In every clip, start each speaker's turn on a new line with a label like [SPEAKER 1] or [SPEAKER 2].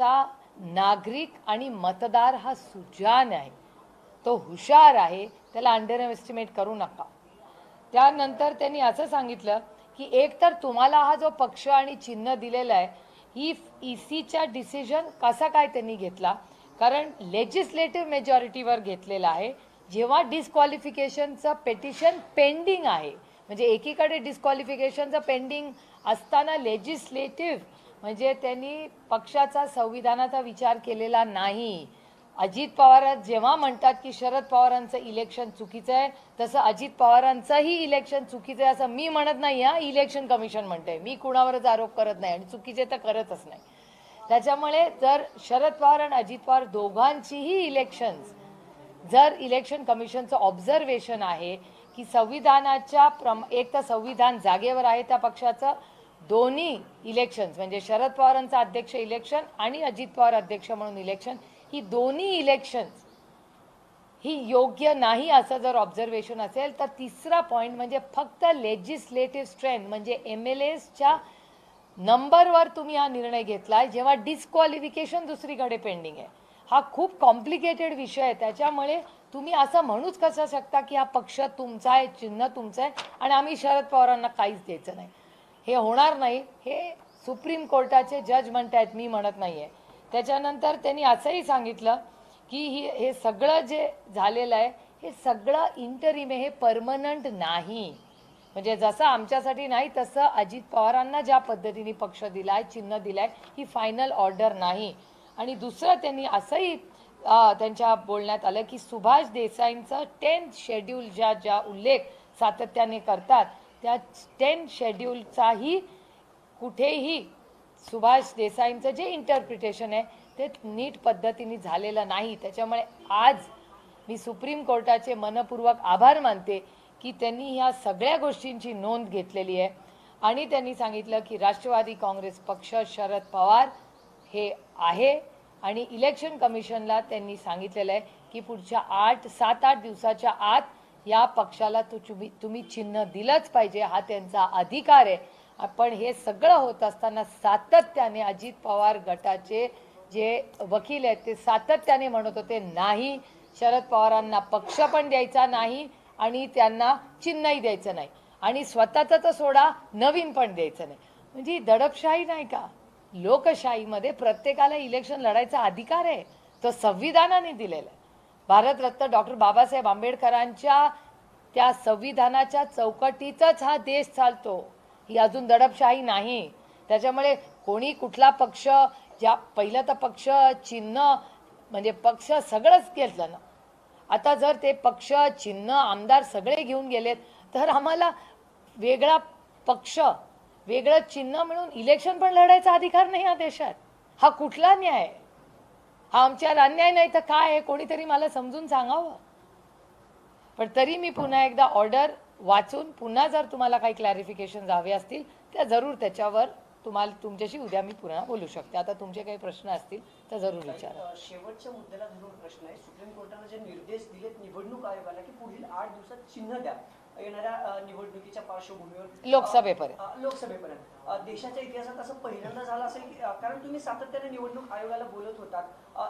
[SPEAKER 1] चा नागरिक आणि मतदार हा सुजान आहे. तो हुशार आहे. त्याला अंडर एस्टिमेट करू नका. त्यानंतर त्यांनी असं सांगितलं की एक तर तुम्हाला हा जो पक्ष आणि चिन्ह दिलेला आहे ही ई सीच्या डिसिजन कसा काय त्यांनी घेतला? कारण लेजिस्लेटिव्ह मेजॉरिटीवर घेतलेला आहे. जेव्हा डिस्क्वालिफिकेशनचं पेटिशन पेंडिंग आहे म्हणजे एकीकडे डिस्क्वालिफिकेशनचं पेंडिंग असताना लेजिस्लेटिव्ह म्हणजे त्यांनी पक्षाचा संविधानाचा विचार केलेला नाही. अजित पवार जेव्हा म्हणतात की शरद पवारांचं इलेक्शन चुकीचं आहे तसं अजित पवारांचंही इलेक्शन चुकीचं आहे असं मी म्हणत नाही हा इलेक्शन कमिशन म्हणते मी कुणावरच आरोप करत नाही आणि चुकीचे तर करतच नाही. त्याच्यामुळे जर शरद पवार आणि अजित पवार दोघांचीही इलेक्शन्स जर इलेक्शन कमिशनचं ऑब्झर्वेशन आहे की संविधानाच्या प्रम एक तर संविधान जागेवर आहे त्या पक्षाचं दोन्ही इलेक्शन्स म्हणजे शरद पवारांचं अध्यक्ष इलेक्शन आणि अजित पवार अध्यक्ष म्हणून इलेक्शन ही दोन्ही इलेक्शन्स ही योग्य नाही असं जर ऑब्झर्वेशन असेल तर तिसरा पॉईंट म्हणजे फक्त लेजिस्लेटिव्ह स्ट्रेंथ म्हणजे एम एल एसच्या नंबरवर तुम्ही हा निर्णय घेतलाय जेव्हा डिस्क्वालिफिकेशन दुसरीकडे पेंडिंग आहे. हा खूप कॉम्प्लिकेटेड विषय आहे. त्याच्यामुळे तुम्ही असं म्हणूच कसं शकता की हा पक्ष तुमचा आहे चिन्ह तुमचं आहे आणि आम्ही शरद पवारांना काहीच द्यायचं नाही. हे होणार नाही हे सुप्रीम कोर्टाचे जज आहेत मी म्हणत नाही आहे त्याच्यानंतर त्यांनी असंही सांगितलं की ही हे सगळं जे झालेलं आहे हे सगळं इंटरिम आहे हे परमनंट नाही. म्हणजे जसं आमच्यासाठी नाही तसं अजित पवारांना ज्या पद्धतीने पक्ष दिला आहे चिन्ह दिलाय ही फायनल ऑर्डर नाही. आणि दुसरं त्यांनी असंही त्यांच्या बोलण्यात आलं की सुभाष देसाईंचं टेन्थ शेड्यूल ज्या ज्या उल्लेख सातत्याने करतात त्या टेन शेड्यूलचाही कुठेही सुभाष देसाईंचं जे इंटरप्रिटेशन आहे ते नीट पद्धतीने झालेलं नाही. त्याच्यामुळे आज मी सुप्रीम कोर्टाचे मनपूर्वक आभार मानते की त्यांनी ह्या सगळ्या गोष्टींची नोंद घेतलेली आहे. आणि त्यांनी सांगितलं की राष्ट्रवादी काँग्रेस पक्ष शरद पवार हे आहे. आणि इलेक्शन कमिशनला त्यांनी सांगितलेलं आहे की पुढच्या आठ सात आठ दिवसाच्या आत या पक्षाला तू तुम्ही तुम्ही चिन्ह दिलंच पाहिजे हा त्यांचा अधिकार आहे. पण हे सगळं होत असताना सातत्याने अजित पवार गटाचे जे वकील आहेत ते सातत्याने म्हणत होते नाही शरद पवारांना पक्ष पण द्यायचा नाही आणि त्यांना चिन्हही द्यायचं नाही. आणि स्वतःचं तर सोडा नवीन पण द्यायचं नाही. म्हणजे दडपशाही नाही का? लोकशाहीमध्ये प्रत्येकाला इलेक्शन लढायचा अधिकार आहे. तो संविधानाने दिलेला आहे. भारतरत्न डॉक्टर बाबासाहेब आंबेडकरांच्या त्या संविधानाच्या चौकटीचाच हा देश चालतो. ही अजून दडपशाही नाही. त्याच्यामुळे कोणी कुठला पक्ष ज्या पहिलं तर पक्ष चिन्ह म्हणजे पक्ष सगळंच घेतलं ना. आता जर ते पक्ष चिन्ह आमदार सगळे घेऊन गेलेत तर आम्हाला वेगळा पक्ष वेगळं चिन्ह मिळून इलेक्शन पण लढायचा अधिकार नाही या देशात. हा कुठला न्याय? आहे? हा आमच्यावर अन्याय नाही तर काय आहे? कोणीतरी मला समजून सांगावं. पण तरी मी पुन्हा एकदा ऑर्डर वाचून पुन्हा जर तुम्हाला काही क्लॅरिफिकेशन हवे असतील त्या जरूर त्याच्यावर तुम्हाला तुमच्याशी उद्या मी पुन्हा बोलू शकते. आता तुमचे काही प्रश्न असतील तर जरूर विचारा.
[SPEAKER 2] शेवटच्या मुद्द्याला धरून प्रश्न आहे. सुप्रीम कोर्टाने जे निर्देश दिलेत निवडणूक आयोगाला की पुढील आठ दिवसात चिन्ह द्या. येणाऱ्या निवडणुकीच्या पार्श्वभूमीवर
[SPEAKER 1] लोकसभेपर्यंत.
[SPEAKER 2] लोकसभेपर्यंत. देशाच्या इतिहासात असं पहिल्यांदा झालं असेल कारण तुम्ही सातत्याने निवडणूक आयोगाला बोलत होतात.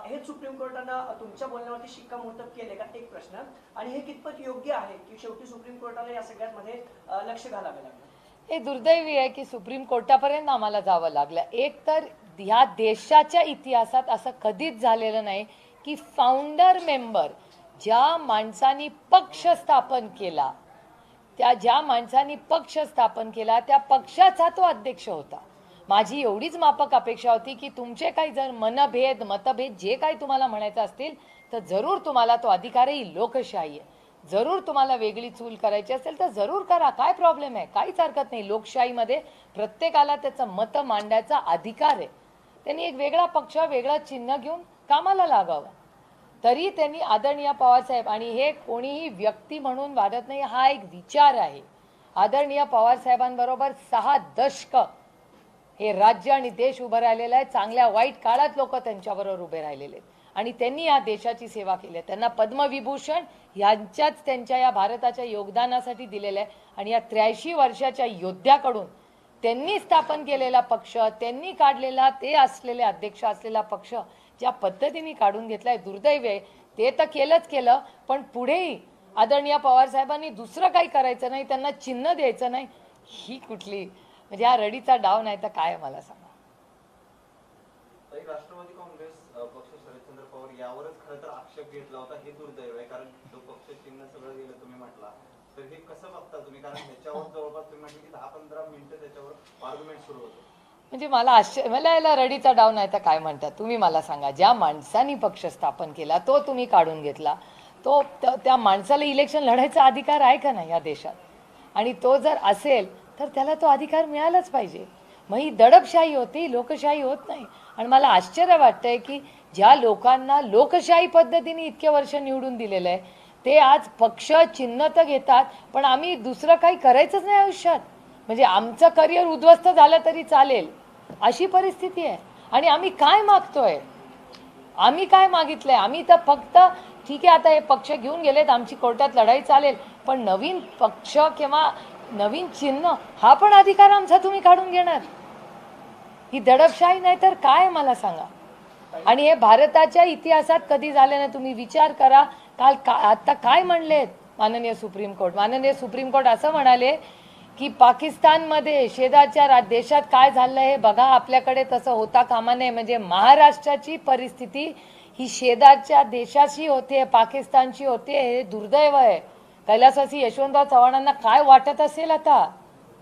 [SPEAKER 2] हे सुप्रीम कोर्टानं तुमच्या बोलण्यावरती शिक्कामोर्तब केले का? एक प्रश्न. आणि हे कितपत योग्य आहे की शेवटी सुप्रीम कोर्टाला या सगळ्यामध्ये लक्ष घालावे लागलं?
[SPEAKER 1] हे दुर्दैवी आहे की सुप्रीम कोर्टापर्यंत आम्हाला जावं लागलं. एक तर ह्या देशाच्या इतिहासात असं कधीच झालेलं नाही की फाउंडर मेंबर ज्या माणसांनी पक्ष स्थापन केला त्या ज्या माणसांनी पक्ष स्थापन केला त्या पक्षाचा तो अध्यक्ष होता. माझी एवढीच मापक अपेक्षा होती की तुमचे काही जर मनभेद मतभेद जे काही तुम्हाला म्हणायचं असतील तर जरूर तुम्हाला तो अधिकार आहे ही लोकशाही आहे. जरूर तुम्हाला वेगळी चूल करायची असेल तर जरूर करा. काय प्रॉब्लेम आहे? काहीच हरकत नाही. लोकशाहीमध्ये प्रत्येकाला त्याचं मतं मांडायचा अधिकार आहे. त्यांनी एक वेगळा पक्ष वेगळा चिन्ह घेऊन कामाला लागावं. तरी त्यांनी आदरणीय पवारसाहेब आणि हे कोणीही व्यक्ती म्हणून वादत नाही हा एक विचार आहे. आदरणीय पवारसाहेबांबरोबर सहा दशक हे राज्य आणि देश उभं राहिलेलं आहे. चांगल्या वाईट काळात लोक त्यांच्याबरोबर उभे राहिलेले आहेत. आणि त्यांनी या देशाची सेवा केली आहे. त्यांना पद्मविभूषण यांच्याच त्यांच्या या भारताच्या योगदानासाठी दिलेलं आहे. आणि या त्र्याऐंशी वर्षाच्या योद्ध्याकडून त्यांनी स्थापन केलेला पक्ष त्यांनी काढलेला ते असलेले अध्यक्ष असलेला पक्ष ज्या पद्धतीने काढून घेतलाय दुर्दैव आहे. ते तर केलंच केलं पण पुढेही आदरणीय पवार साहेबांनी दुसरं काही करायचं नाही त्यांना चिन्ह द्यायचं नाही. ही कुठली म्हणजे हा रडीचा डाव नाही तर काय मला सांगा.
[SPEAKER 3] राष्ट्रवादी काँग्रेस अ, पक्ष शरदचंद्र पवार यावरच खरं तर आक्षेप घेतला होता हे दुर्दैव आहे कारण जो पक्ष चिन्ह सगळं गेलं तुम्ही म्हटला. तर हे कसं बघता तुम्ही? कारण त्याच्यावर जवळपास तुम्ही म्हटलं की दहा पंधरा मिनिटं त्याच्यावर आर्ग्युमेंट सुरू होतं.
[SPEAKER 1] म्हणजे मला आश्चर्य मला याला रडीचा डाव नाही तर काय म्हणतात? तुम्ही मला सांगा ज्या माणसानी पक्ष स्थापन केला तो तुम्ही काढून घेतला. तो त्या माणसाला इलेक्शन लढायचा अधिकार आहे का नाही या देशात? आणि तो जर असेल तर त्याला तो अधिकार मिळालाच पाहिजे. मग ही दडपशाही होती लोकशाही होत नाही. आणि मला आश्चर्य वाटतंय की ज्या लोकांना लोकशाही पद्धतीने इतके वर्ष निवडून दिलेलं आहे ते आज पक्ष चिन्ह तर घेतात पण आम्ही दुसरं काही करायचंच नाही आयुष्यात. म्हणजे आमचं करिअर उद्ध्वस्त झालं तरी चालेल. अशी परिस्थिती आहे. आणि आम्ही काय मागतोय? आम्ही काय मागितलंय? आम्ही तर फक्त ठीक आहे आता हे पक्ष घेऊन गेलेत आमची कोर्टात लढाई चालेल पण नवीन पक्ष किंवा नवीन चिन्ह हा पण अधिकार आमचा तुम्ही काढून घेणार. ही दडपशाही नाही तर काय मला सांगा? आणि हे भारताच्या इतिहासात कधी झाले नाही तुम्ही विचार करा. काल का आता काय म्हणलेत माननीय सुप्रीम कोर्ट? माननीय सुप्रीम कोर्ट असं म्हणाले की पाकिस्तानमध्ये शेजारच्या रा- देशात काय झालं हे बघा. आपल्याकडे तसं होता कामा नये. म्हणजे महाराष्ट्राची परिस्थिती ही शेजारच्या देशाशी होते पाकिस्तानशी होते हे दुर्दैव आहे. कैलासवासी यशवंतराव चव्हाणांना काय वाटत असेल आता?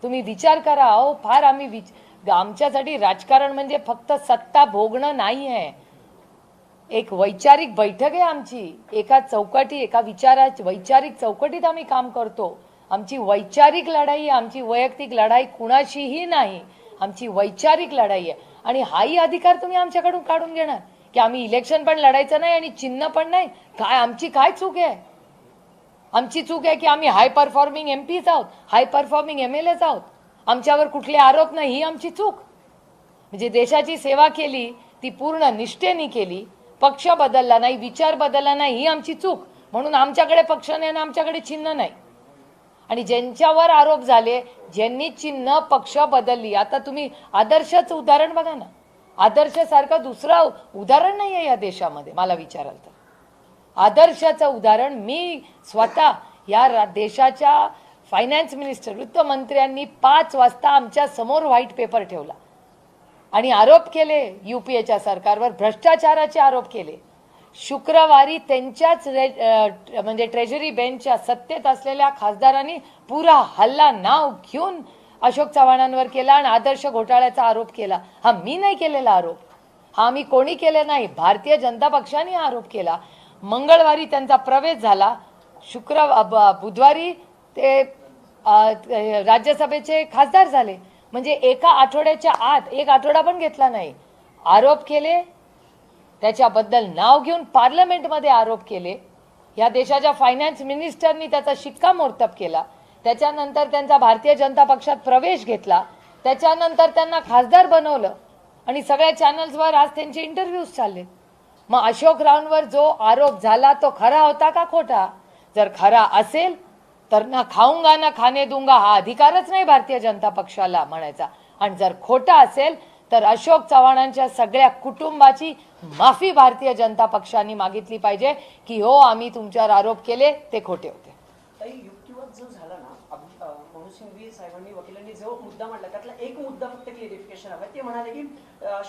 [SPEAKER 1] तुम्ही विचार करा. अहो फार आम्ही विच आमच्यासाठी राजकारण म्हणजे फक्त सत्ता भोगणं नाही आहे. एक वैचारिक बैठक आहे आमची. एका चौकटी एका विचारा वैचारिक चौकटीत आम्ही काम करतो. आमची वैचारिक लढाई आहे आमची वैयक्तिक लढाई कुणाशीही नाही. आमची वैचारिक लढाई आहे. आणि हाही अधिकार तुम्ही आमच्याकडून काढून घेणार. की आम्ही इलेक्शन पण लढायचं नाही आणि चिन्ह पण नाही. काय आमची काय चूक आहे? आमची चूक आहे की आम्ही हाय परफॉर्मिंग एम पीच आहोत. High performing M L H आहोत. आमच्यावर कुठले आरोप नाही ही आमची चूक. म्हणजे देशाची सेवा केली ती पूर्ण निष्ठेने केली. पक्ष बदलला नाही विचार बदलला नाही ही आमची चूक. म्हणून आमच्याकडे पक्ष नाही आणि आमच्याकडे चिन्ह नाही. आणि ज्यांच्यावर आरोप झाले ज्यांनी चिन्ह पक्ष बदलली. आता तुम्ही आदर्शच उदाहरण बघा ना. आदर्शसारखं दुसरं उदाहरण नाही आहे या देशामध्ये मला विचाराल तर. आदर्शाचं उदाहरण मी स्वतः या देशाच्या फायनान्स मिनिस्टर वित्तमंत्र्यांनी पाच वाजता आमच्यासमोर व्हाईट पेपर ठेवला. आणि आरोप केले युपीएच्या सरकारवर भ्रष्टाचाराचे आरोप केले. शुक्रवारी त्यांच्याच रे- म्हणजे ट्रेझरी बेंचच्या सत्तेत असलेल्या खासदारांनी पुरा हल्ला नाव घेऊन अशोक चव्हाणांवर केला आणि आदर्श घोटाळ्याचा आरोप केला. हा मी नाही केलेला आरोप. हा आम्ही कोणी केले नाही. भारतीय जनता पक्षाने हा आरोप केला. मंगळवारी त्यांचा प्रवेश झाला. शुक्र बुधवारी ते राज्यसभेचे खासदार झाले. म्हणजे एका आठवड्याच्या आत एक आठवडा पण घेतला नाही. आरोप केले त्याच्याबद्दल नाव घेऊन पार्लमेंटमध्ये आरोप केले. या देशाच्या फायनान्स मिनिस्टरनी त्याचा शिक्कामोर्तब केला. त्याच्यानंतर त्यांचा भारतीय जनता पक्षात प्रवेश घेतला. त्याच्यानंतर त्यांना खासदार बनवलं. आणि सगळ्या चॅनल्सवर आज त्यांचे इंटरव्ह्यूज चालले. मग अशोक रावणवर जो आरोप झाला तो खरा होता का खोटा? जर खरा असेल तर ना खाऊंगा ना खाणे दुंगा हा अधिकारच नाही भारतीय जनता पक्षाला म्हणायचा. आणि जर खोटा असेल तर अशोक चव्हाणांच्या सगळ्या कुटुंबाची माफी भारतीय जनता पक्षाने मागितली पाहिजे की हो आम्ही तुमच्यावर आरोप केले ते खोटे होते.
[SPEAKER 2] साहेबांनी वकिलांनी जो मुद्दा मांडला त्यातला एक मुद्दा फक्त क्लिअरिफिकेशन हवं ते म्हणाले की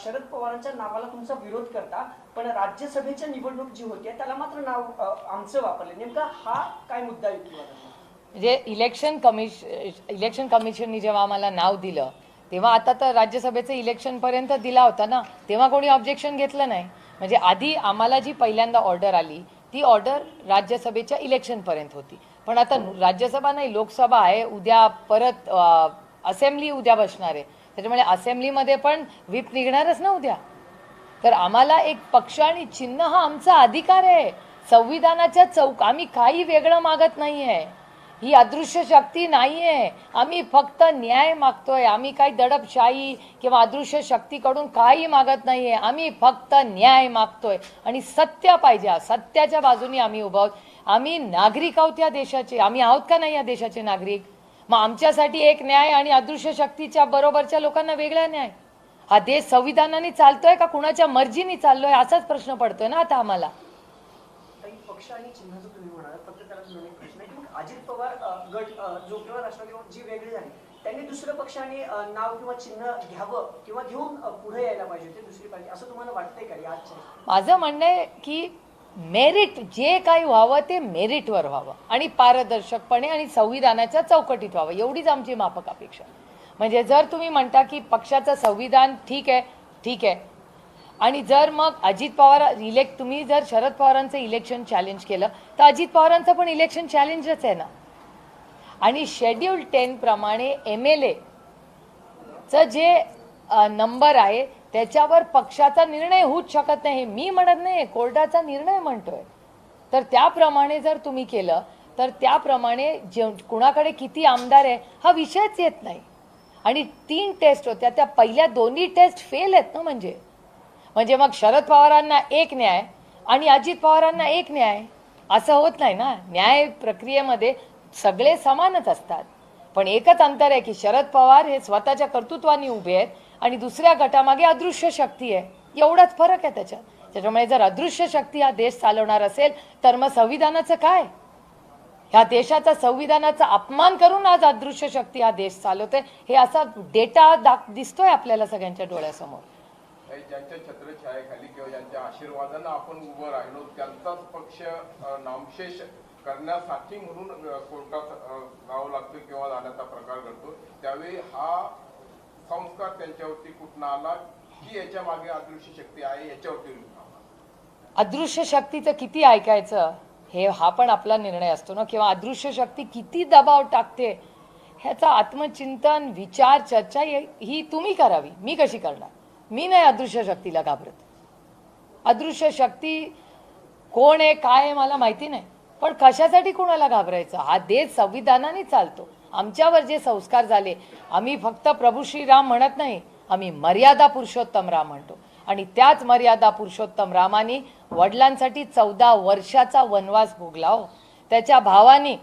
[SPEAKER 2] शरद पवारांच्या नावाला तुमचा विरोध करता पण राज्यसभेच्या निवडणूक जी होती त्याला मात्र नाव आमचं वापरले. नेमका हा काय मुद्दा
[SPEAKER 1] म्हणजे इलेक्शन कमिश इलेक्शन कमिशननी जेव्हा आम्हाला नाव दिलं तेव्हा आता तर राज्यसभेचं इलेक्शन पर्यंत दिला होता ना तेव्हा कोणी ऑब्जेक्शन घेतलं नाही. म्हणजे आधी आम्हाला जी पहिल्यांदा ऑर्डर आली ती ऑर्डर राज्यसभेच्या इलेक्शनपर्यंत होती. पण आता राज्यसभा नाही लोकसभा आहे उद्या परत असेंब्ली उद्या बसणार आहे. त्याच्यामुळे असेंब्लीमध्ये पण व्हीप निघणारच ना उद्या. तर आम्हाला एक पक्ष आणि चिन्ह हा आमचा अधिकार आहे. संविधानाच्या चौक आम्ही काही वेगळं मागत नाही आहे ही अदृश्य शक्ती नाहीये. आम्ही फक्त न्याय मागतोय. आम्ही काही दडपशाही किंवा अदृश्य शक्तीकडून काही मागत नाहीये. आम्ही फक्त न्याय मागतोय. आणि सत्य पाहिजे. सत्याच्या बाजूने आम्ही उभं आहोत. आम्ही नागरिक आहोत या देशाचे. आम्ही आहोत का नाही या देशाचे नागरिक? मग आमच्यासाठी एक न्याय आणि अदृश्य शक्तीच्या बरोबरच्या लोकांना वेगळा न्याय. हा देश संविधानाने चालतोय का कुणाच्या मर्जीने चाललोय? असाच प्रश्न पडतोय ना आता आम्हाला
[SPEAKER 2] काही पक्ष आणि चिन्हाचं तुम्ही म्हणाल फक्त त्याला दोन एक प्रश्न आहे की मग अजित पवार गट अ, जो किंवा राष्ट्रवादी जी वेगळी झाली त्यांनी दुसऱ्या पक्षाने नाव किंवा चिन्ह घ्यावं किंवा घेऊन पुढे यायला पाहिजे होते दुसरी पार्टी. असं तुम्हाला वाटतंय का या आजच्या
[SPEAKER 1] माझं म्हणणं आहे की मेरिट जे काही व्हावं ते मेरिटवर व्हावं आणि पारदर्शकपणे आणि संविधानाच्या चौकटीत व्हावं. एवढीच आमची मापक अपेक्षा म्हणजे जर तुम्ही म्हणता की पक्षाचं संविधान ठीक आहे ठीक आहे. आणि जर मग अजित पवार इलेक्ट तुम्ही जर शरद पवारांचं इलेक्शन चॅलेंज केलं तर अजित पवारांचं पण इलेक्शन चॅलेंजच आहे ना. आणि शेड्यूल टेन प्रमाणे एम एल चं जे नंबर आहे त्याच्यावर पक्षाचा निर्णय होऊच शकत नाही. हे मी म्हणत नाही कोर्टाचा निर्णय म्हणतोय. तर त्याप्रमाणे जर तुम्ही केलं तर त्याप्रमाणे जे कुणाकडे किती आमदार आहे हा विषयच येत नाही. आणि तीन टेस्ट होत्या त्या पहिल्या दोन्ही टेस्ट फेल आहेत ना म्हणजे. म्हणजे मग शरद पवारांना एक न्याय आणि अजित पवारांना एक न्याय. असं होत नाही ना. न्याय प्रक्रियेमध्ये सगळे समानच असतात. पण एकच अंतर आहे की शरद पवार हे स्वतःच्या कर्तृत्वाने उभे आहेत आणि दुसऱ्या गटामागे अदृश्य शक्ती आहे. एवढाच फरक आहे त्याच्यात. त्याच्यामुळे जर अदृश्य शक्ती हा देश चालवणार असेल तर मग संविधानाचं काय? ह्या देशाचा संविधानाचा अपमान करून आज अदृश्य शक्ती हा देश चालवते हे असा डेटा दाख दिसतोय आपल्याला सगळ्यांच्या डोळ्यासमोर.
[SPEAKER 4] ज्यांच्या छत्रछायाखाली किंवा ज्यांच्या आशीर्वादानं आपण उभं राहिलो त्यांचाच पक्ष नामशेष करण्यासाठी म्हणून कोर्टात जावं लागतं किंवा जाण्याचा प्रकार घडतो. त्यावेळी हा संस्कार त्यांच्यावरती कुठं आला की याच्या मागे अदृश्य शक्ती आहे याच्यावरती
[SPEAKER 1] अदृश्य शक्तीचं किती ऐकायचं? हे हा पण आपला निर्णय असतो ना किंवा अदृश्य शक्ती किती दबाव टाकते? ह्याचा आत्मचिंतन विचार चर्चा ही तुम्ही करावी. मी कशी करणार? मी नाही अदृश्य शक्तीला घाबरत. अदृश्य शक्ती कोण आहे काय आहे मला माहिती नाही. पण कशासाठी कोणाला घाबरायचं? हा देश संविधानाने चालतो. आमच्यावर जे संस्कार झाले आम्ही फक्त प्रभू श्रीराम म्हणत नाही आम्ही मर्यादा पुरुषोत्तम राम म्हणतो. आणि त्याच मर्यादा पुरुषोत्तम रामाने वडिलांसाठी चौदा वर्षाचा वनवास भोगला हो. त्याच्या भावानी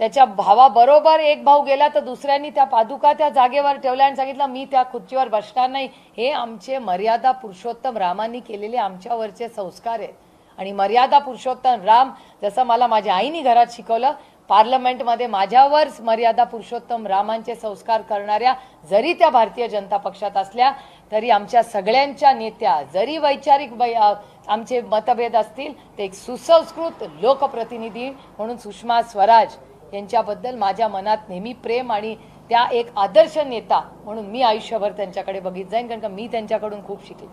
[SPEAKER 1] त्याच्या भावाबरोबर एक भाऊ गेला तर दुसऱ्यांनी त्या पादुका त्या जागेवर ठेवल्या आणि सांगितलं मी त्या खुर्चीवर बसणार नाही. हे आमचे मर्यादा पुरुषोत्तम रामांनी केलेले आमच्यावरचे संस्कार आहेत. आणि मर्यादा पुरुषोत्तम राम जसं मला माझ्या आईने घरात शिकवलं पार्लमेंटमध्ये माझ्यावर मर्यादा पुरुषोत्तम रामांचे संस्कार करणाऱ्या जरी त्या भारतीय जनता पक्षात असल्या तरी आमच्या सगळ्यांच्या नेत्या जरी वैचारिक वै- आमचे मतभेद असतील ते एक सुसंस्कृत लोकप्रतिनिधी म्हणून सुषमा स्वराज यांच्याबद्दल माझ्या मनात नेहमी प्रेम आणि त्या एक आदर्श नेता म्हणून मी आयुष्यभर त्यांच्याकडे बघित जाईन कारण का मी त्यांच्याकडून खूप शिकले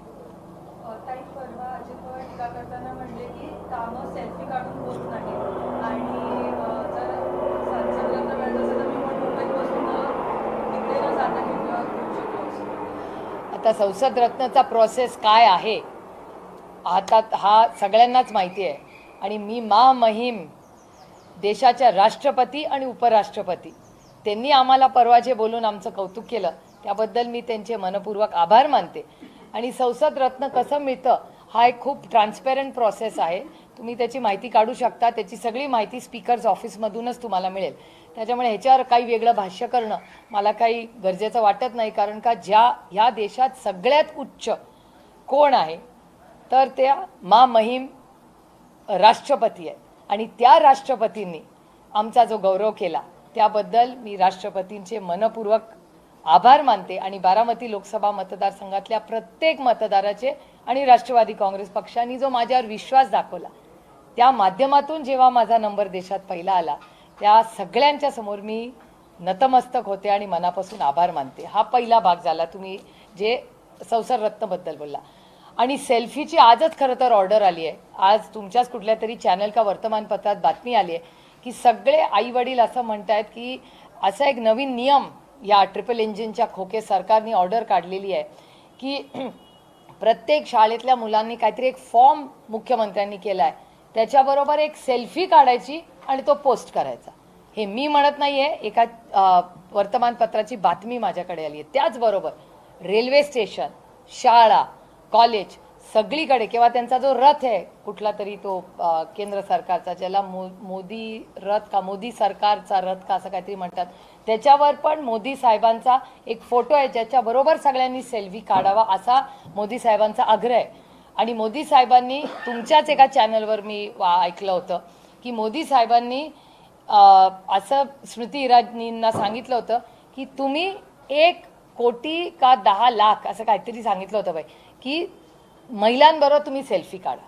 [SPEAKER 1] आता संसद रत्नचा प्रोसेस काय आहे? आता हा सगळ्यांनाच माहिती आहे. आणि मी मा महिम देशाच्या राष्ट्रपती आणि उपराष्ट्रपती. त्यांनी आम्हाला परवा जे बोलून आमचं कौतुक केलं त्याबद्दल मी त्यांचे मनपूर्वक आभार मानते. आणि संसद रत्न कसं मिळतं हा एक खूप ट्रान्सपेरंट प्रोसेस आहे. तुम्ही त्याची माहिती काढू शकता त्याची सगळी माहिती स्पीकर्स ऑफिसमधूनच तुम्हाला मिळेल. त्याच्यामुळे ह्याच्यावर काही वेगळं भाष्य करणं मला काही गरजेचं वाटत नाही कारण का ज्या ह्या देशात सगळ्यात उच्च कोण आहे तर त्या मा महिम राष्ट्रपती आहे. आणि त्या राष्ट्रपतींनी आमचा जो गौरव केला त्याबद्दल मी राष्ट्रपतींचे मनपूर्वक आभार मानते आणि बारामती लोकसभा मतदारसंघातल्या प्रत्येक मतदाराचे आणि राष्ट्रवादी काँग्रेस पक्षाने जो माझ्यावर विश्वास दाखवला त्या माध्यमातून जेव्हा माझा नंबर देशात पहिला आला त्या सगळ्यांच्या समोर मी नतमस्तक होते आणि मनापासून आभार मानते. हा पहिला भाग झाला. तुम्ही जे संसार रत्नबद्दल बोलला. आणि सेल्फीची आजच खरं तर ऑर्डर आली आहे. आज तुमच्याच कुठल्या तरी चॅनल का वर्तमानपत्रात बातमी आली आहे की सगळे आईवडील असं असं म्हणतायत की असा एक नवीन नियम या ट्रिपल इंजिनच्या खोके सरकारने ऑर्डर काढलेली आहे की प्रत्येक शाळेतल्या मुलांनी काहीतरी एक फॉर्म मुख्यमंत्र्यांनी केला आहे. त्याच्याबरोबर एक सेल्फी काढायची आणि तो पोस्ट करायचा. हे मी म्हणत नाही आहे एका वर्तमानपत्राची बातमी माझ्याकडे आली आहे. त्याचबरोबर रेल्वे स्टेशन शाळा कॉलेज सगळीकडे किंवा त्यांचा जो रथ आहे कुठला तरी तो केंद्र सरकारचा ज्याला मो मोदी रथ का मोदी सरकारचा रथ का असं काहीतरी म्हणतात. त्याच्यावर पण मोदी साहेबांचा एक फोटो आहे ज्याच्याबरोबर सगळ्यांनी सेल्फी काढावा असा मोदी साहेबांचा आग्रह आहे. आणि मोदी साहेबांनी तुमच्याच एका चॅनलवर मी वा ऐकलं होतं की मोदी साहेबांनी असं स्मृती इराणींना सांगितलं होतं की तुम्ही एक कोटी का दहा लाख असं काहीतरी सांगितलं होतं बाई. की महिलांबरोबर तुम्ही सेल्फी काढा.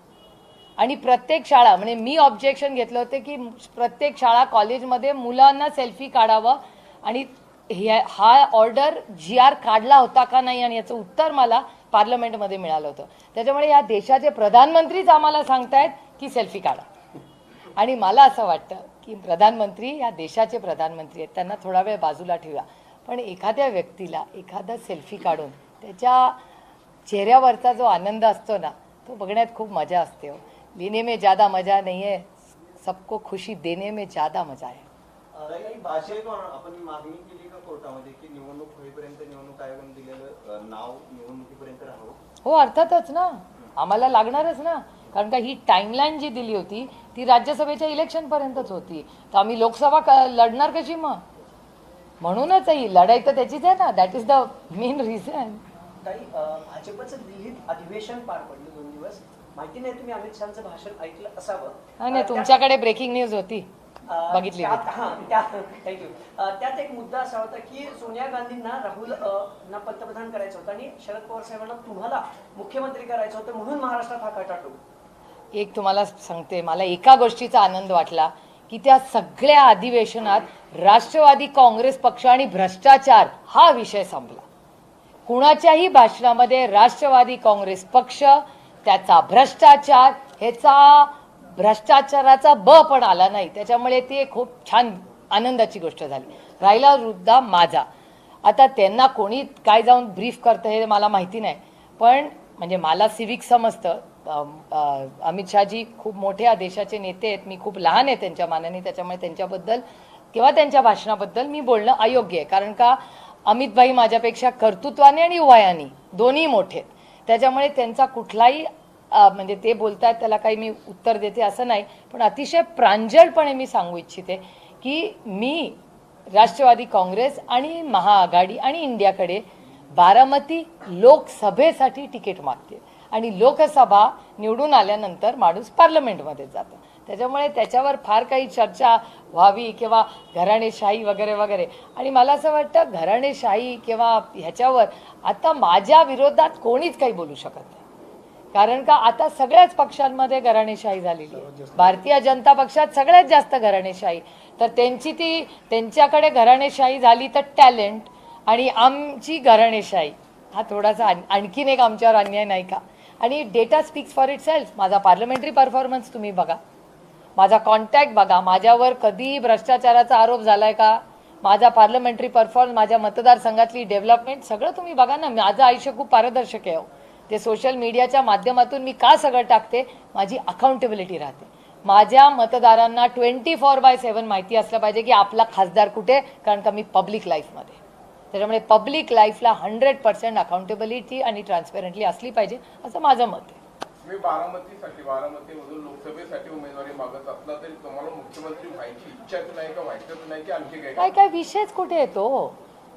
[SPEAKER 1] आणि प्रत्येक शाळा म्हणजे मी ऑब्जेक्शन घेतलं होतं की प्रत्येक शाळा कॉलेजमध्ये मुलांना सेल्फी काढावं आणि हे हा ऑर्डर जी आर काढला होता का नाही आणि याचं उत्तर मला पार्लमेंटमध्ये मिळालं होतं. त्याच्यामुळे या देशाचे प्रधानमंत्रीच आम्हाला सांगतायत की सेल्फी काढा. आणि मला असं वाटतं की प्रधानमंत्री या देशाचे प्रधानमंत्री आहेत त्यांना थोडा वेळ बाजूला ठेवा. पण एखाद्या व्यक्तीला एखादा सेल्फी काढून त्याच्या चेहऱ्यावरचा जो आनंद असतो ना तो बघण्यात खूप मजा असते हो. लिहिणे में ज़्यादा मजा नहीं है सबको खुशी देने में ज़्यादा मजा है.
[SPEAKER 3] काही भाषेतून आपण मागणी केली का कोर्टामध्ये की निवडणूक होईपर्यंत निवडणूक आयोगाने दिलेलं अं, नाव निवडणुकीपर्यंत राहावं?
[SPEAKER 1] हो अर्थातच ना. आम्हाला लागणारच ना. कारण का ही टाइमलाईन जी दिली होती ती राज्यसभेच्या इलेक्शनपर्यंतच होती. तर आम्ही लोकसभा क- लढणार कशी मग? म्हणूनच ही लढाई तर त्याचीच आहे ना. That is the main reason
[SPEAKER 2] ताई भाजपचं दिल्लीत अधिवेशन पार पडलं दोन दिवस. माहिती नाही तुम्ही अमित शहाचं भाषण ऐकलं असावं.
[SPEAKER 1] नाही तुमच्याकडे ब्रेकिंग न्यूज होती. बघितली
[SPEAKER 2] थँक्यू त्यात एक मुद्दा असा होता की सोनिया गांधींना राहुल ना पंतप्रधान करायचं होतं आणि शरद पवार साहेबांना तुम्हाला मुख्यमंत्री करायचं होतं म्हणून महाराष्ट्रात हा खटाटो
[SPEAKER 1] एक तुम्हाला सांगते मला एका गोष्टीचा आनंद वाटला की त्या सगळ्या अधिवेशनात राष्ट्रवादी काँग्रेस पक्ष आणि भ्रष्टाचार हा विषय संपला. कुणाच्याही भाषणामध्ये राष्ट्रवादी काँग्रेस पक्ष त्याचा भ्रष्टाचार ह्याचा भ्रष्टाचाराचा ब पण आला नाही. त्याच्यामुळे ती खूप छान आनंदाची गोष्ट झाली. राहिला मुद्दा माझा. आता त्यांना कोणी काय जाऊन ब्रीफ करतं हे मला माहिती नाही. पण म्हणजे मला सिविक समजतं. अमित शहाजी खूप मोठ्या देशाचे नेते आहेत. मी खूप लहान आहे त्यांच्या मानाने. त्याच्यामुळे त्यांच्याबद्दल किंवा त्यांच्या भाषणाबद्दल मी बोलणं अयोग्य आहे. कारण का? अमितभाई माझ्यापेक्षा कर्तृत्वाने आणि वयाने दोन्ही मोठे. आहेत त्याच्यामुळे त्यांचा कुठलाही म्हणजे ते बोलतात त्याला काही मी उत्तर देते असं नाही पण अतिशय प्रांजळपणे मी सांगू इच्छिते की मी राष्ट्रवादी काँग्रेस आणि महाआघाडी आणि इंडियाकडे बारामती लोकसभेसाठी तिकीट मागते. आणि लोकसभा निवडून आल्यानंतर माणूस पार्लमेंटमध्ये जातो. त्याच्यामुळे त्याच्यावर फार काही चर्चा व्हावी किंवा घराणेशाही वगैरे वगैरे. आणि मला असं वाटतं घराणेशाही किंवा ह्याच्यावर आता माझ्या विरोधात कोणीच काही बोलू शकत नाही. कारण का आता सगळ्याच पक्षांमध्ये घराणेशाही झालेली आहे. भारतीय जनता पक्षात सगळ्यात जास्त घराणेशाही. तर त्यांची ती त्यांच्याकडे घराणेशाही झाली तर टॅलेंट आणि आमची घराणेशाही. हा थोडासा आण- आणखीन एक आमच्यावर अन्याय नाही का? आणि data speaks for itself माझा पार्लमेंटरी परफॉर्मन्स तुम्ही बघा. माझा कॉन्टॅक्ट बघा. माझ्यावर कधी भ्रष्टाचाराचा आरोप झालाय का? माझा पार्लमेंटरी परफॉर्मन्स माझ्या मतदारसंघातली डेव्हलपमेंट सगळं तुम्ही बघा ना. माझं आयुष्य खूप पारदर्शक आहे हो. ते सोशल मीडियाच्या माध्यमातून मी का सगळं टाकते? माझी अकाउंटेबिलिटी राहते. माझ्या मतदारांना ट्वेंटी फोर बाय सेवन माहिती असलं पाहिजे की आपला खासदार कुठे? कारण का मी पब्लिक लाईफमध्ये त्याच्यामुळे पब्लिक लाईफला हंड्रेड पर्सेंट अकाउंटेबिलिटी आणि ट्रान्सपेरंटली असली पाहिजे असं माझं मत आहे.
[SPEAKER 4] मी बारामतीसाठी बारामतीमधून लोकसभेसाठी उमेदवारी मागत असला तरी तुम्हाला मुख्यमंत्री व्हायची इच्छाच नाही का? व्हायचंच नाही की आणखी काय
[SPEAKER 1] काय काय विषयच कुठे येतो?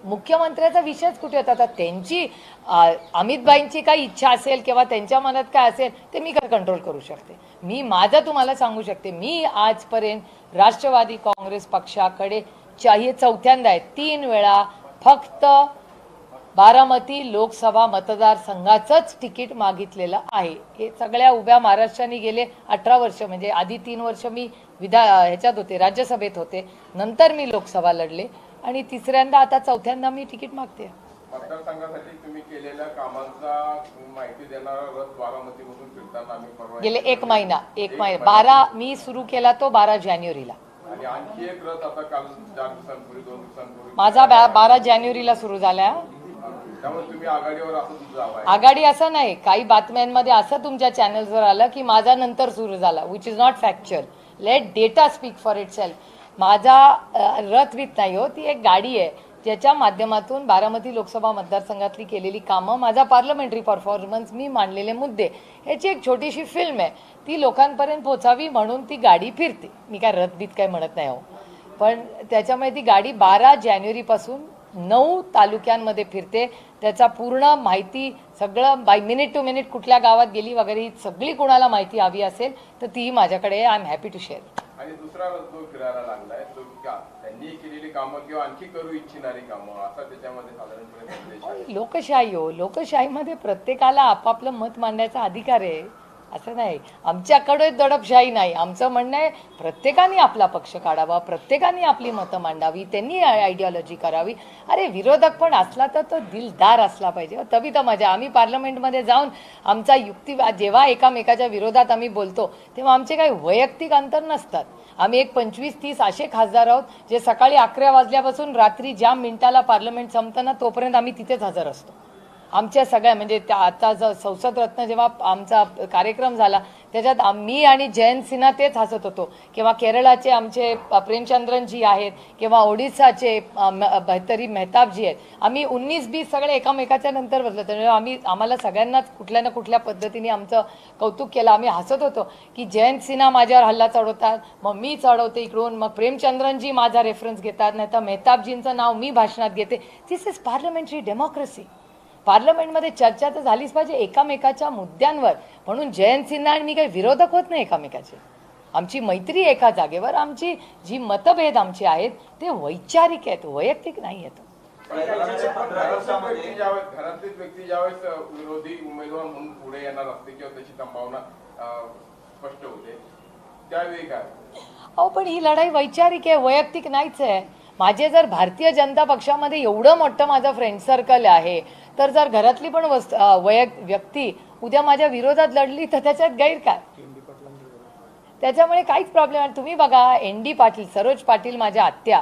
[SPEAKER 1] मुख्यमंत्र्याचा विषयच कुठे होता आता त्यांची अमितबाईंची अमितभाईंची काही इच्छा असेल किंवा त्यांच्या मनात काय असेल ते मी काय कंट्रोल करू शकते. मी माझं तुम्हाला सांगू शकते मी आजपर्यंत राष्ट्रवादी काँग्रेस पक्षाकडे चा- हे चौथ्यांदा आहे तीन वेळा फक्त बारामती लोकसभा मतदारसंघाचंच तिकीट मागितलेलं आहे. हे सगळ्या उभ्या महाराष्ट्राने गेले अठरा वर्ष म्हणजे आधी तीन वर्ष मी विधा ह्याच्यात होते राज्यसभेत होते. नंतर मी लोकसभा लढले. आणि तिसऱ्यांदा आता चौथ्यांदा मी तिकीट मागते. गेले एक महिना एक महिना. बारा मी सुरू केला तो बारा जानेवारीला. माझा बारा जानेवारीला सुरू झाला. आघाडी असं नाही काही बातम्यांमध्ये असं तुमच्या चॅनल्सवर आलं की माझा नंतर सुरू झाला which is not factual let data speak for itself माझा अ, रथ वित नाही हो ती एक गाडी आहे ज्याच्या माध्यमातून बारामती लोकसभा मतदारसंघातली केलेली कामं माझा पार्लमेंटरी परफॉर्मन्स मी मांडलेले मुद्दे ह्याची एक छोटीशी फिल्म आहे. ती लोकांपर्यंत पोचावी म्हणून ती गाडी फिरते. मी काय रथबीत काय म्हणत नाही हो. पण त्याच्यामुळे ती गाडी बारा जानेवारीपासून नऊ तालुक्यांमध्ये फिरते. त्याचा पूर्ण माहिती सगळं बाय मिनिट टू मिनिट कुठल्या गावात गेली वगैरे ही सगळी कुणाला माहिती हवी असेल तर तीही माझ्याकडे I am happy to share
[SPEAKER 4] आणि दुसरा जो फिरायला लागलाय तो का त्यांनी केलेली कामं किंवा आणखी करू इच्छिणारी कामं असा त्याच्यामध्ये साधारणपणे
[SPEAKER 1] लोकशाही हो लोकशाहीमध्ये प्रत्येकाला आपापलं मत मांडण्याचा अधिकार आहे. असं नाही. आमच्याकडे दडपशाही नाही. आमचं म्हणणं आहे प्रत्येकाने आपला पक्ष काढावा प्रत्येकाने आपली मतं मांडावी त्यांनी आयडियॉलॉजी करावी. अरे विरोधक पण असला तर तो दिलदार असला पाहिजे. तभी तर मजा. आम्ही पार्लमेंटमध्ये जाऊन आमचा युक्तिवाद जेव्हा एकामेकाच्या विरोधात आम्ही बोलतो तेव्हा आमचे काही वैयक्तिक अंतर नसतात. आम्ही एक पंचवीस तीस असे खासदार आहोत जे सकाळी अकरा वाजल्यापासून रात्री ज्या मिनिटाला पार्लमेंट संपतं ना तोपर्यंत आम्ही तिथेच हजर असतो. आमच्या सगळ्या म्हणजे त्या आता ज संसद रत्न जेव्हा आमचा कार्यक्रम झाला त्याच्यात आम्ही आणि जयंत सिन्हा तेच हसत होतो. किंवा केरळाचे आमचे प्रेमचंद्रनजी आहेत किंवा ओडिसाचे अ, मेहताबजी आहेत. आम्ही उन्नीस बीस सगळे एकामेकाच्या नंतर बसलो तर म्हणजे आम्ही आम्हाला सगळ्यांनाच कुठल्या ना कुठल्या पद्धतीने आमचं कौतुक केलं. आम्ही हसत होतो की जयंत सिन्हा माझ्यावर हल्ला चढवतात मग मी चढवते इकडून मग प्रेमचंद्रनजी माझा रेफरन्स घेतात नाही तर मेहताबजींचं नाव मी भाषणात घेते. दिस इज पार्लमेंटरी डेमोक्रेसी पार्लमेंटमध्ये चर्चा तर झालीच पाहिजे एकामेकाच्या मुद्द्यांवर. म्हणून जयंत सिन्हा आणि मी काही विरोधक होत नाही एकामेकाचे. आमची मैत्री एका जागेवर आमची जी मतभेद आमची आहेत ते वैचारिक आहेत वैयक्तिक नाही आहेत.
[SPEAKER 4] घरातलीच व्यक्ती ज्यावेळेस घरातलीच व्यक्ती ज्यावेळेस अ, विरोधी उमेदवार म्हणून पुढे येणार असते किंवा त्याची संभावना अ, स्पष्ट होते त्यावेळी काय?
[SPEAKER 1] अहो पण ही लढाई वैचारिक आहे वैयक्तिक नाहीच आहे. माझे जर भारतीय जनता पक्षामध्ये एवढं मोठं माझं फ्रेंड सर्कल आहे तर जर घरातली पण वस्त वय वैयक व्यक्ती उद्या माझ्या विरोधात लढली तर त्याच्यात गैर काय? त्याच्यामुळे काहीच प्रॉब्लेम आहे तुम्ही बघा एन डी पाटील सरोज पाटील माझ्या आत्या.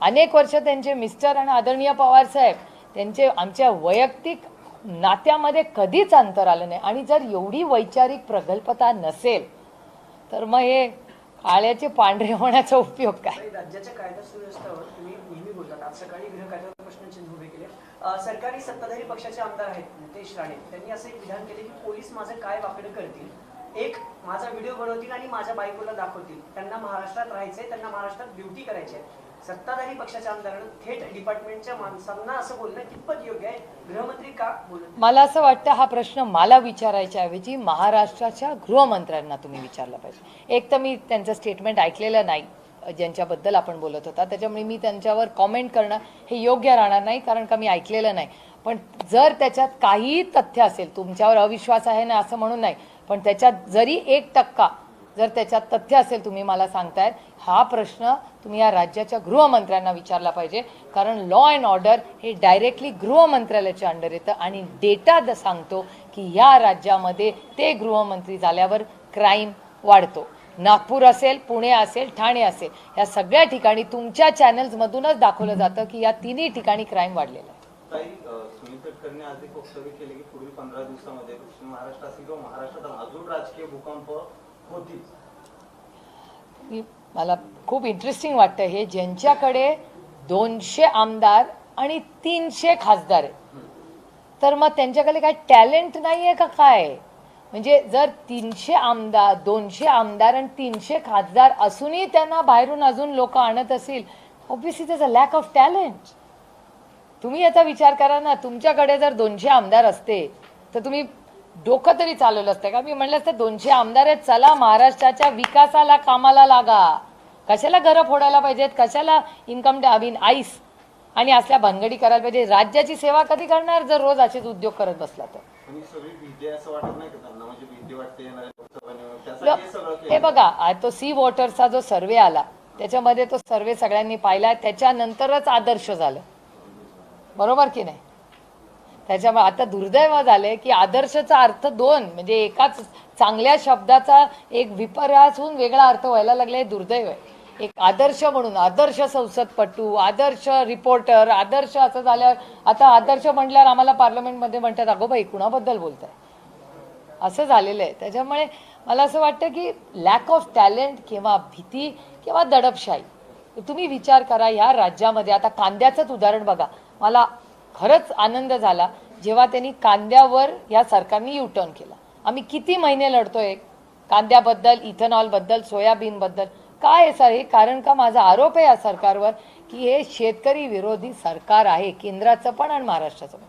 [SPEAKER 1] अनेक वर्ष त्यांचे मिस्टर आणि आदरणीय पवार साहेब त्यांचे आमच्या वैयक्तिक नात्यामध्ये कधीच अंतर आलं नाही. आणि जर एवढी वैचारिक प्रगल्भता नसेल तर मग हे आल्याचे पांढरे होण्याचा उपयोग काय?
[SPEAKER 2] राज्याच्या कायदा सुव्यवस्थेवर तुम्ही नेहमी बोलतात. आज सकाळी गृह कायद्यावर प्रश्नचिन्ह उभे केले. सरकारी सत्ताधारी पक्षाचे आमदार आहेत नितेश राणे. त्यांनी असं एक विधान केले की पोलीस माझं काय वाकडं करतील? एक माझा व्हिडिओ बनवतील आणि माझ्या बायकोला दाखवतील. त्यांना महाराष्ट्रात राहायचंय त्यांना महाराष्ट्रात ड्युटी करायची आहे सत्ताधारी पक्षाच्या आमदारानं थेट डिपार्टमेंटच्या माणसांना असं बोलणं कितपत योग्य आहे? गृहमंत्री का बोलत
[SPEAKER 1] मला असं वाटतं हा प्रश्न मला विचारायच्या ऐवजी महाराष्ट्राच्या गृहमंत्र्यांना तुम्ही विचारला पाहिजे. एक तर मी त्यांचं स्टेटमेंट ऐकलेलं नाही ज्यांच्याबद्दल आपण बोलत होता. त्याच्यामुळे मी त्यांच्यावर कॉमेंट करणं हे योग्य राहणार नाही कारण का मी ऐकलेलं नाही. पण जर त्याच्यात काही तथ्य असेल तुमच्यावर अविश्वास आहे ना असं म्हणून नाही पण त्याच्यात जरी एक टक्का जर त्याच्यात तथ्य असेल तुम्ही मला सांगतायत हा प्रश्न तुम्ही या राज्याच्या गृहमंत्र्यांना विचारला पाहिजे. कारण लॉ अँड ऑर्डर हे डायरेक्टली गृहमंत्रालयाच्या अंडर येतं आणि डेटा द सांगतो की या राज्यामध्ये ते गृहमंत्री झाल्यावर क्राईम वाढतो. नागपूर असेल पुणे असेल ठाणे असेल या सगळ्या ठिकाणी तुमच्या चॅनल्समधूनच दाखवलं जातं की या तिन्ही ठिकाणी क्राईम वाढलेलं आहे.
[SPEAKER 3] महाराष्ट्र महाराष्ट्रात अजून राजकीय भूकंप
[SPEAKER 1] होती. मला खूप इंटरेस्टिंग वाटतं हे ज्यांच्याकडे दोनशे आमदार आणि तीनशे खासदार आहेत. तर मग त्यांच्याकडे काय टॅलेंट नाही आहे का काय? म्हणजे जर तीनशे आमदार दोनशे आमदार आणि तीनशे खासदार असूनही त्यांना बाहेरून अजून लोक आणत असतील ऑब्विसली त्याचा लॅक ऑफ टॅलेंट तुम्ही याचा विचार करा ना तुमच्याकडे जर दोनशे आमदार असते तर तुम्ही डोकं तरी चालवलं असतं का? मी म्हणलं असतं दोनशे आमदार आहेत चला महाराष्ट्राच्या विकासाला कामाला लागा. कशाला घरं फोडायला पाहिजेत? कशाला इन्कम आय आईस. आणि असल्या भानगडी करायला पाहिजे. राज्याची सेवा कधी करणार जर रोज असेच उद्योग करत बसला तर?
[SPEAKER 3] ही म्हणजे हे
[SPEAKER 1] बघा तो सी वॉटरचा जो सर्वे आला त्याच्यामध्ये तो सर्वे सगळ्यांनी पाहिला त्याच्यानंतरच आदर्श झालं. बरोबर की नाही? त्याच्यामुळे आता दुर्दैव झालंय की आदर्शचा अर्थ दोन म्हणजे एकाच चांगल्या शब्दाचा एक विपर्यास होऊन वेगळा अर्थ व्हायला लागला हे दुर्दैव आहे. एक आदर्श म्हणून आदर्श संसदपटू आदर्श रिपोर्टर आदर्श असं झाल्यावर आता आदर्श म्हटल्यावर आम्हाला पार्लमेंटमध्ये म्हणतात अगो बाई कुणाबद्दल बोलताय? असं झालेलं आहे. त्याच्यामुळे मला असं वाटतं की लॅक ऑफ टॅलेंट किंवा भीती किंवा दडपशाही तुम्ही विचार करा ह्या राज्यामध्ये. आता कांद्याचंच उदाहरण बघा. मला खरंच आनंद झाला जेव्हा त्यांनी कांद्यावर या सरकारने युटर्न केला. आम्ही किती महिने लढतोय? कांद्याबद्दल इथेनॉलबद्दल सोयाबीनबद्दल. काय आहे सर? हे कारण का माझा आरोप आहे या सरकारवर की हे शेतकरी विरोधी सरकार आहे केंद्राचं पण आणि महाराष्ट्राचं पण.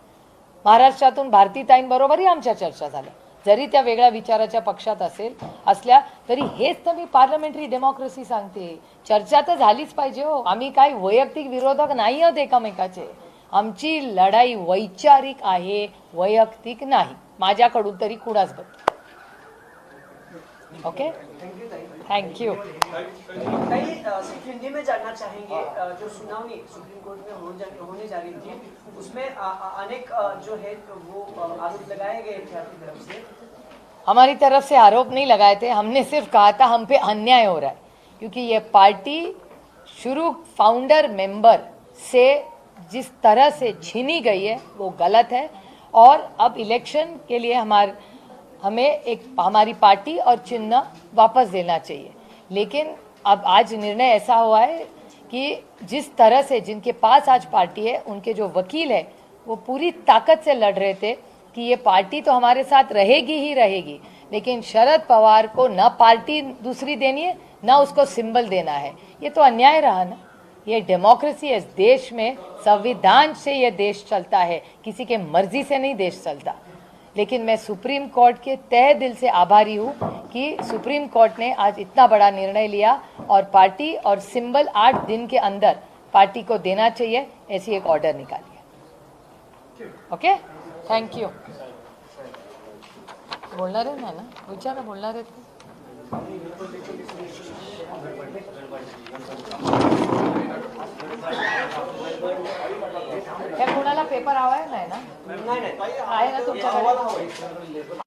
[SPEAKER 1] महाराष्ट्रातून भारतीताईंबरोबरही आमच्या चर्चा झाल्या. जरी त्या वेगळ्या विचाराच्या पक्षात असेल असल्या तरी हेच तर मी पार्लमेंटरी डेमोक्रेसी सांगते. चर्चा तर झालीच पाहिजे हो. आम्ही काही वैयक्तिक विरोधक नाही आहोत एकामेकाचे. आमची लढाई वैचारिक आहे वैयक्तिक नाही. माझ्याकडून तरी कुणाच बघ. ओके
[SPEAKER 2] थैंक यू हिंदी में जानना चाहेंगे जो सुनावनी सुप्रीम कोर्ट में हो जा, होने जा रही थी उसमें अनेक जो है वो आरोप लगाए गए थे आपकी तरफ़ से।
[SPEAKER 1] हमारी तरफ़ से आरोप नहीं लगाए थे हमने सिर्फ़ कहा था हम पे अन्याय हो रहा है। क्योंकि ये पार्टी शुरू फाउंडर मेंबर से जिस तरह से छीनी गई है, वो गलत है। और अब इलेक्शन के लिए हमार, हमें एक हमारी पार्टी और चिन्ह वापस देना चाहिए। लेकिन अब आज निर्णय ऐसा हुआ है कि जिस तरह से जिनके पास आज पार्टी है, उनके जो वकील है, वो पूरी ताकत से लड़ रहे थे कि ये पार्टी तो हमारे साथ रहेगी ही रहेगी। लेकिन शरद पवार को न पार्टी दूसरी देनी है, न उसको सिंबल देना है। ये तो अन्याय रहा ना। ये डेमोक्रेसी इस देश में संविधान से ये देश चलता है। किसी के मर्ज़ी से नहीं देश चलता। लेकिन मैं सुप्रीम कोर्ट के तह दिल से आभारी हूँ कि सुप्रीम कोर्ट ने आज इतना बड़ा निर्णय लिया और पार्टी और सिंबल आठ दिन के अंदर पार्टी को देना चाहिए, ऐसी एक ऑर्डर निकाली है। ओके थैंक यू बोलना आहे ना? ना विचारा बोलणार आहेत त्या कोणाला पेपर हवा आहे नाही ना?
[SPEAKER 2] नाही नाही.
[SPEAKER 1] आहे ना तुमच्याकडे?